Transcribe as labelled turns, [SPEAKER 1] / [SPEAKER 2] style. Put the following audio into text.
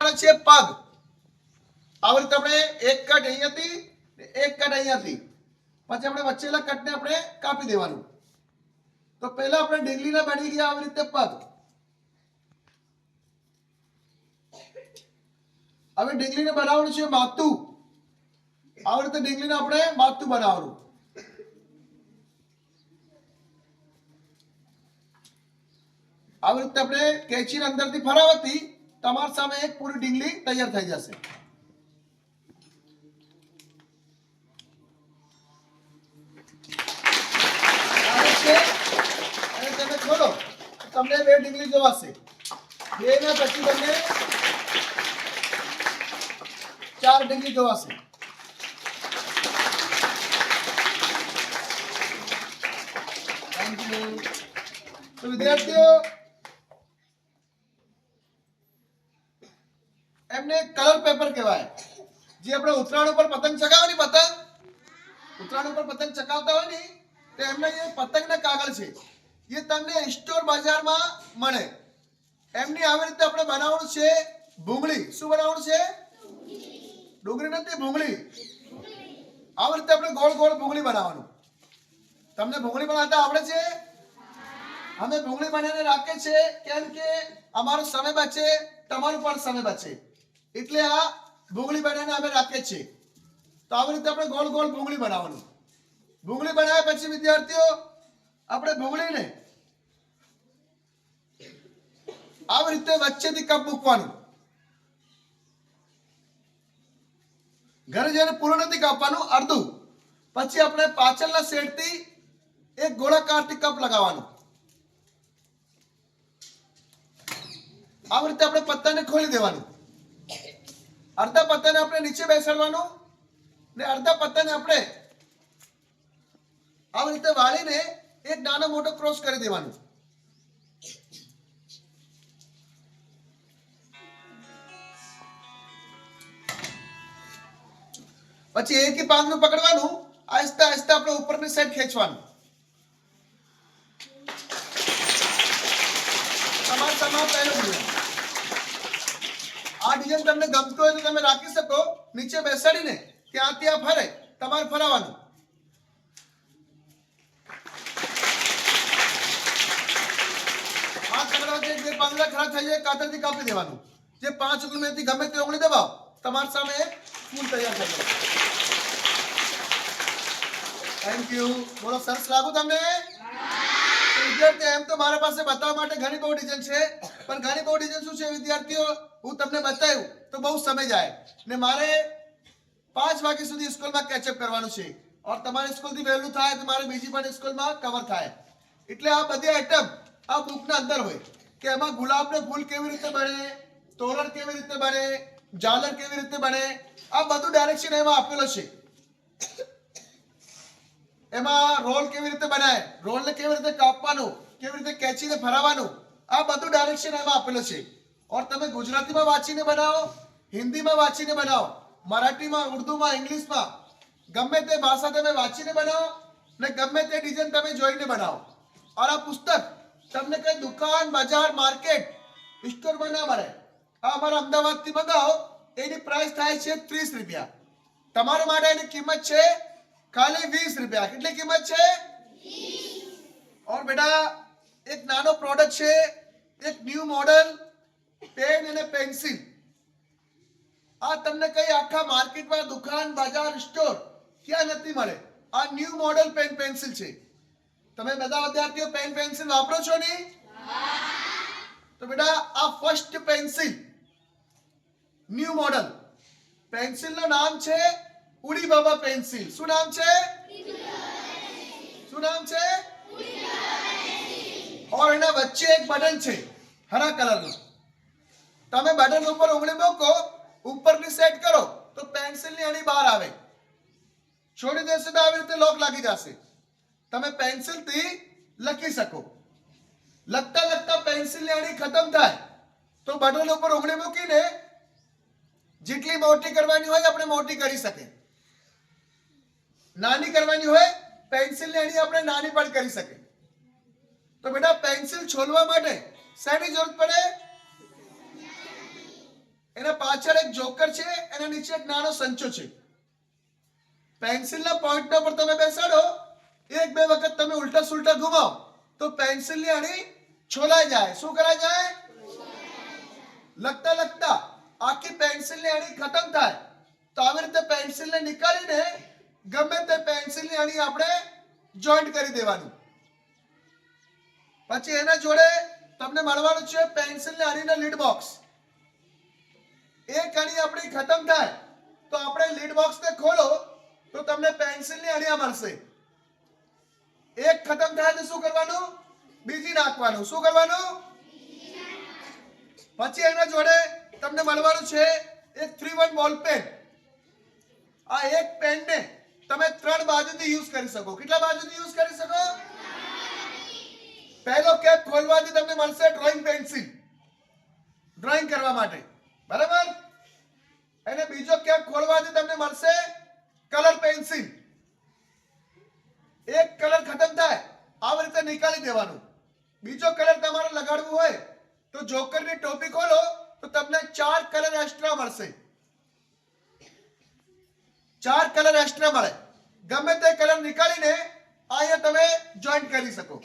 [SPEAKER 1] છે પગ. આવી આપણે એક કટ અહીંયાથી એક કટ અહીંયાથી પછી આપણે વચ્ચેલા કટને આપણે કાપી દેવાનું. તો પહેલા આપણે ઢીંગલીના બની ગયા આવી રીતે પગ. હવે ઢીંગલીને બનાવવાનું છે માથું. આવી રીતે ઢીંગલીને આપણે માથું બનાવવાનું. આવી રીતે આપણે કેચીને અંદરથી ફરાવતી તમારી સામે એક પૂરી ડીંગલી તૈયાર થઈ જશે. તમે ખોલો. તમને બે ડીંગલી જોવાશે બે ને પછી તમને ચાર ડીંગલી જોવાશે તો વિદ્યાર્થીઓ એમને કલર પેપર કહેવાય, જે આપણે ઉત્તરાયણ ઉપર પતંગ ચગાવવાની પતંગ. ઉત્તરાયણ ઉપર પતંગ ચગાવતા હોય ને, તો એમને એ પતંગના કાગળ છે, એ તમને સ્ટોર બજારમાં મળે. એમની આવી રીતે આપણે બનાવવાનું છે ભૂંગળી. શું બનાવવાનું છે? ડુંગળી નથી, ભૂંગળી. આવી રીતે આપણે ગોળ ગોળ ભૂંગળી બનાવવાનું. તમને ભૂંગળી બનાવતા આવડે છે? અમે ભૂંગળી બનાવીને રાખીએ છીએ કેમ કે અમારો સમય બચે, તમારું પણ સમય બચે. એટલે આ ભૂંગળી બનાવીને અમે રાખીએ છીએ. તો આવી રીતે આપણે ગોળ ગોળ ભૂંગળી બનાવવાનું. ભૂંગળી બનાવ્યા પછી, વિદ્યાર્થીઓ, આપણે ભૂંગળીને આવી રીતે વચ્ચેથી કપ મૂકવાનું. ઘરે જઈને પૂરું નથી કાપવાનું, અડધું. પછી આપણે પાછળના સેટથી એક ગોળાકારથી કપ લગાવવાનું. આવી રીતે આપણે પત્તાને ખોલી દેવાનું. અડધા પત્તાને આપણે નીચે બેસાડવાનું ને અડધા પત્તાને આપણે આવી રીતે વાળીને એક નાનો મોટો ક્રોસ કરી દેવાનું. પછી એક પાંદડું પકડવાનું, આહિસ્તા આહિસ્તા આપણે ઉપરની સાઈડ ખેંચવાનું. તમારે સમાન પહેલું ડિઝાઇન તમને ગમતો હોય તો તમે રાખી શકો. નીચે બેસાડીને ત્યાં ત્યાં ફરે. તમારે ફરાવાનું. આ પકડવાથી જે પાંદડા ખરાબ થઈ કાતરથી કાપી દેવાનું. જે પાંચ ઉંગળીમાંથી ગમે તે ઉંગળી દબાવો. તમારી સામે તૈયાર થઈ થેન્ક યુ બોલો, સરસ લાગુ તમને? વિદ્યાર્થી, એમ તો મારા પાસે બતાવવા માટે ઘણી બહુ ડિઝાઇન છે. પણ ઘણી બહુ ડિઝાઇન શું છે, વિદ્યાર્થીઓ? હું તમને બતાવ્યું તો બહુ સમય જાય. ને મારે પાંચ વાગ્યા સુધી સ્કૂલમાં કેચઅપ કરવાનું છે. ઓર તમારી સ્કૂલથી વહેલું થાય તો મારે બીજી પણ સ્કૂલમાં કવર થાય. એટલે આ બધી આઈટમ આ બુકના અંદર હોય કે એમાં ગુલાબનું ફૂલ કેવી રીતે બને, તોરણ કેવી રીતે બને, ઝાલર કેવી રીતે બને, આ બધું ડાયરેક્શન એમાં આપેલો છે. એમાં રોલ કેવી રીતે બનાય રોલને કેવી રીતે કાપવાનું, કેવી રીતે કેચીને ફરાવવાનું, આ બધું ડાયરેક્શન એમાં આપેલું છે. ઓર તમે ગુજરાતીમાં વાંચીને બનાવો હિન્દીમાં વાંચીને બનાવો મરાઠીમાં ઉર્દુમાં ઇંગ્લિશમાં ગમે તે ભાષા તમે વાંચીને બનાવો ને ગમે તે ડિઝાઇન તમે જોઈને બનાવો ઓર આ પુસ્તક તમને કઈ દુકાન બજાર માર્કેટ સ્ટોરમાં ના મળે આ અમારા અમદાવાદથી મંગાવો એની પ્રાઇસ થાય છે ત્રીસ રૂપિયા તમારા માટે એની કિંમત છે ખાલી વીસ રૂપિયા કેટલી કિંમત છે ઓર બેટા એક નાનો પ્રોડક્ટ છે એક ન્યૂ મોડલ પેન અને પેન્સિલ. આ તમને કઈ આખા માર્કેટમાં દુકાન બજાર સ્ટોર ક્યાં નથી મળે? આ ન્યૂ મોડલ પેન પેન્સિલ છે. તમે બધા વિદ્યાર્થીઓ પેન પેન્સિલ વાપરો છો ને? તો બેટા આ ફર્સ્ટ પેન્સિલ. New model. પેન્સિલનું નામ છે ઉડી બાબા પેન્સિલ. શું નામ છે? શું નામ છે? ઓર એના વચ્ચે એક બટન છે હરા કલરનું. તમે બટન ઉપર ઉંગળી મૂકો, ઉપરની સેટ કરો, તો પેન્સિલની અણી બહાર આવે. છોડી દેશો તો આવી રીતે લોક લાગી જશે. તમે પેન્સિલથી લખી શકો. લખતા લખતા પેન્સિલની અણી ખતમ થાય. તો બટન ઉપર ઉંગળી મૂકીને જેટલી મોટી કરવાની હોય આપણે મોટી કરી શકે. નાની કરવાની હોય પેન્સિલની અણી આપણે નાની પણ કરી શકે. તો બેટા પેન્સિલ છોલવા માટે શેની જરૂરત પડે? પાછળ એક જોકર છે, એના નીચે એક નાનો સંચો છે. પેન્સિલના પોઈન્ટના પર તમે બેસાડો, એક બે વખત તમે ઉલટા સુલટા ઘુમાવો તો પેન્સિલની અણી છોલાઈ જાય. શું કરાય જાય? લખતા લખતા આખી પેન્સિલની અણી ખતમ થાય. તો આવી રીતે પેન્સિલને નીકાળીને ગમે તે પેન્સિલની અણી આપણે જોઈન્ટ કરી દેવાનું. પછી એના જોડે તમને મળવાનું છે પેન્સિલની અણીના લીડ બોક્સ. એક અણી આપણી ખતમ થાય, તો આપણે લીડ બોક્સને ખોલો, તો તમને પેન્સિલની અણીયા મળશે. એક ખતમ થાય તો શું કરવાનું? બીજી નાખવાનું. શું કરવાનું? પછી એના જોડે તમને મળવાનું છે એક થ્રી વન બોલ પેન આ એક પેનને તમે ત્રણ બાજુથી યુઝ કરી શકો. કેટલા બાજુથી યુઝ કરી શકો? પહેલો કેપ ખોલવાથી તમને મળશે ડ્રોઈંગ પેન્સિલ ડ્રોઈંગ કરવા માટે. બરાબર? મળશે કલર પેન્સિલ એક કલર ખતમ થાય આવી રીતે નીકાળી દેવાનું બીજો કલર તમારે લગાડવું હોય તો જોકરની ટોપી ખોલો તો તમને ચાર કલર એક્સ્ટ્રા મળશે ચાર કલર એક્સ્ટ્રા મળે ગમે તે કલર નીકાળીને અહીંયા તમે જોઈન્ટ કરી શકો